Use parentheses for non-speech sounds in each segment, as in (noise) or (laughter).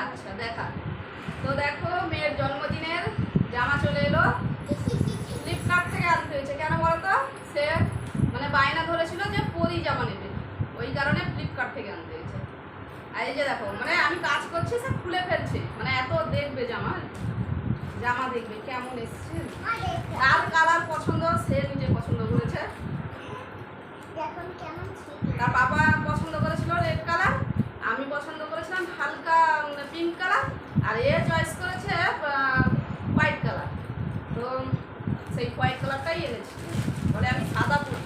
আচ্ছা দেখা তো দেখো মেয়ের জন্মদিনের জামা চলে এলো। ফ্লিপকার্ট থেকে আনতে হয়েছে। কেন বলতো? সে মানে বায়না ধরেছিল যে পরি জামা নেবে। ওই কারণে ফ্লিপকার্ট থেকে আনতে হয়েছে। আর এই যে দেখো মানে আমি কাজ করছি সে খুলে ফেলছে। মানে এত দেখবে জামা। জামা দেখবে কেমন এসছে। কার কালার পছন্দ সে নিজে পছন্দ করেছে। তার বাবা পছন্দ করেছিল রেড কালার আমি পছন্দ করেছিলাম হালকা পিঙ্ক কালার আর এ চয়েস করেছে হোয়াইট কালার তো সেই হোয়াইট কালারটাই এনেছি। বলে আমি সাদা পরি।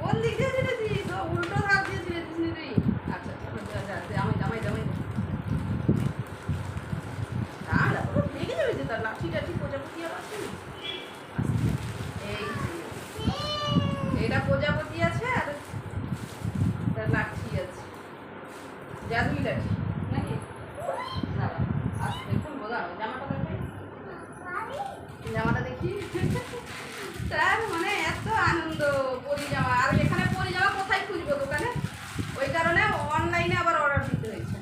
কোন দিক দিয়ে দিয়েছি তো উল্টো ধার দিয়ে দিয়েছিস তুই আচ্ছা আচ্ছা যা জামাই জামাই পুরো ভেঙে যাবে যে তার লাঠি টাঠি প্রজাপতি আর আছে না? আস্তে। এই যে। এটা প্রজাপতি আছে আর তার লাঠি আছে জাদুই লাঠি নাকি দাঁড়া আস্তে খুলবো দাঁড়াও জামাটা দেখে জামাটা দেখি তার মানে এত আনন্দ পরি জামা আর এখানে পরি জামা কোথায় খুঁজবো দোকানে? ওই কারণে অনলাইনে আবার অর্ডার দিতে হয়েছে।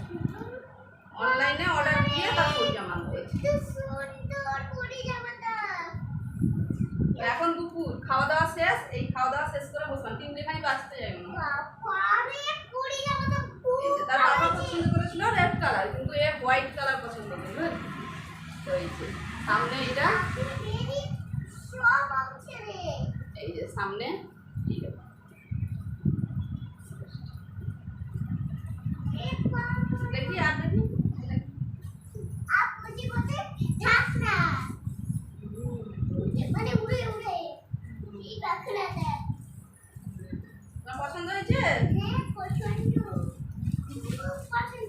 অনলাইনে অর্ডার দিয়ে তার পরি জামা এখন দুপুর, খাওয়া দাওয়া শেষ। এই খাওয়া দাওয়া শেষ করে বসলাম। তিনটেখানি বাঁচতে যাবে না বাবারে পরি জামাটা খুব এই যে তার বাবা পছন্দ করেছিল রেড কালার কিন্তু এ হোয়াইট কালার পছন্দ তো এই সামনে এটা বেবি সব আছে রে এই যে সামনে ঠিক আছে এ বাবা দেখি আর দেখি আপ মুঝে বলতে থাক না মানে রাখনা দেয় তোমার পছন্দ হয়েছে? হ্যাঁ পছন্দ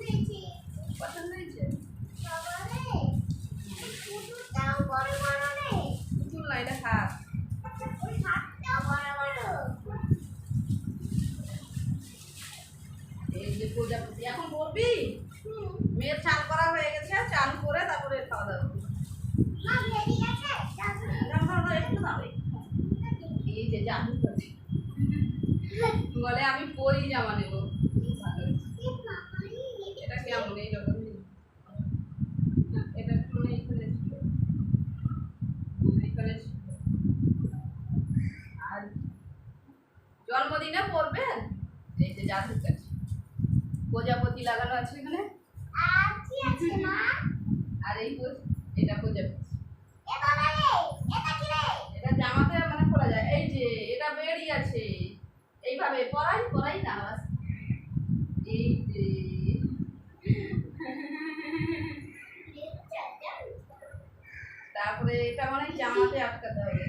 হয়েছে? পছন্দ হয়েছে পুতুল না এটা হাত ওই হাতটাও বড় বড় এই যে প্রজাপতি এখন করবি হুম মেয়ের চাল করা হয়ে গেছে চাল করে তারপরে খাওয়া দাওয়া করবি। মা রেডি আছে যাব দাও, দাও, দাও, একটু দাও, একটু দাও। এই যে জাদু করছে বলে আমি পরি জামা নেব। এই এটা কেমন এইরকম না, এটা মানে এইখানে ছিল। আর জন্মদিনে পড়বেন এই যে জাদুর কাছে প্রজাপতি লাগানো আছে এখানে। আর এই এটা প্রজাপতি এ বাবা রে এটা কি রে এটা জামাতে মানে খোলা যায় এই যে এটা বেড়ি আছে এইভাবে পড়াই পড়াই না এই তারপরে এটা মানে জামাতে আটকাতে হবে।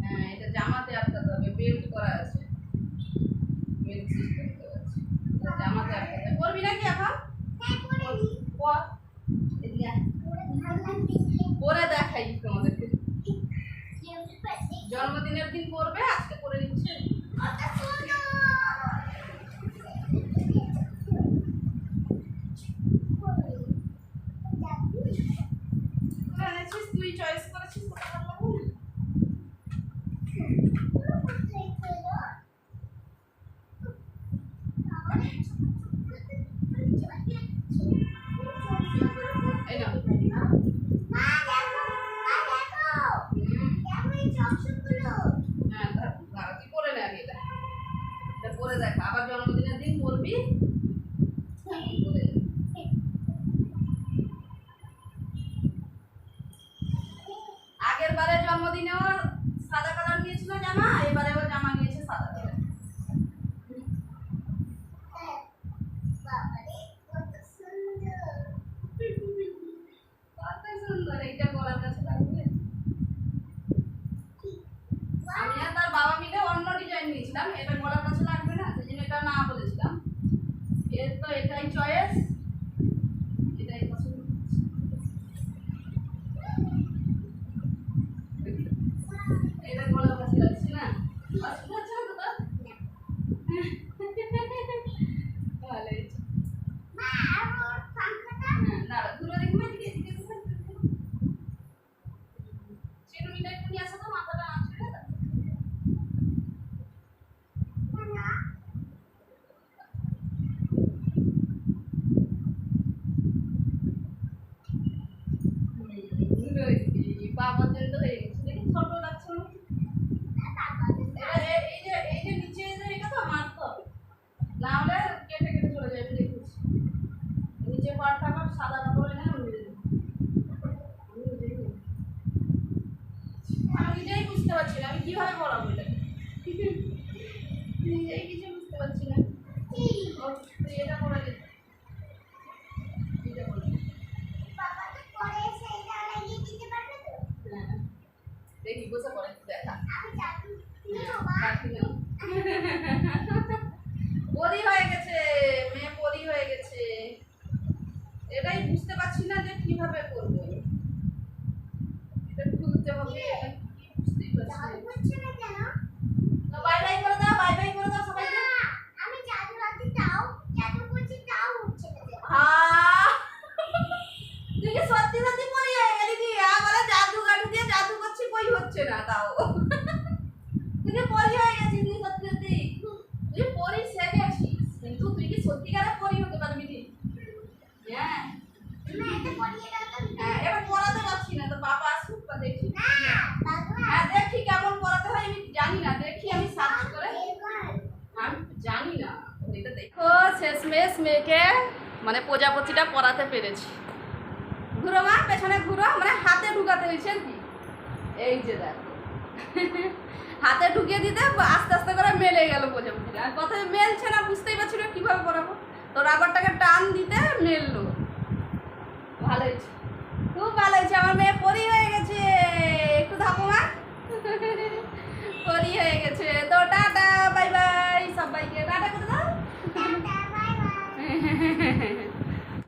হ্যাঁ জামাতে আটকাতে হবে, বেল্ট করা আছে। বেল্ট সিস্টেম করা আছে। জামাতে আটকাতে করবি নাকি এখন হ্যাঁ করে নি পর এদিকে আয়। ওরে ভালো লাগছে পরে দেখাই তোমাদেরকে যেমন পাচ্ছি জন্মদিনের দিন করবে আজকে করে দিচ্ছে আচ্ছা শোনো তুই এনেছিস তুই চয়েস করেছিস তোকে ভালো লাগবে না? এই নাও। হুম, হ্যাঁ, দাঁড়া, দাঁড়া, তুই পরে নে আগে এটা। পরে দেখ আবার জন্মদিনের দিন নে। আগের বারে জন্মদিনেও সাদা কালার নিয়েছিল জামা এবারেও জামা নিয়েছে সাদা কালার আমি আর তার বাবা মিলে অন্য ডিজাইন নিয়েছিলাম, এটা গলার এটা না বলেছিলাম এর তো এটাই চয়েস এটাই পছন্দ এটা গলার কাছে লাগছে না। Ibu sekolah juga tak. Aku jatuh. Ini coba. (laughs) মেয়েকে মানে প্রজাপতিটা পরাতে পেরেছি। ঘুরো মা, পেছনে ঘুরো মানে হাতে ঢুকাতে হয়েছে কি। এই যে দেখো। হাতে ঢুকিয়ে দিতে আস্তে আস্তে করে মেলে গেল প্রজাপতিটা। আর প্রথমে মেলছে না, বুঝতেই পারছি না কীভাবে পরাবো। তো রাবারটাকে টান দিতে মেললো। ভালো হয়েছে। খুব ভালো হয়েছে, আমার মেয়ে পরি হয়ে গেছে। একটু ধাপো মা। পরি হয়ে গেছে। তো টাটা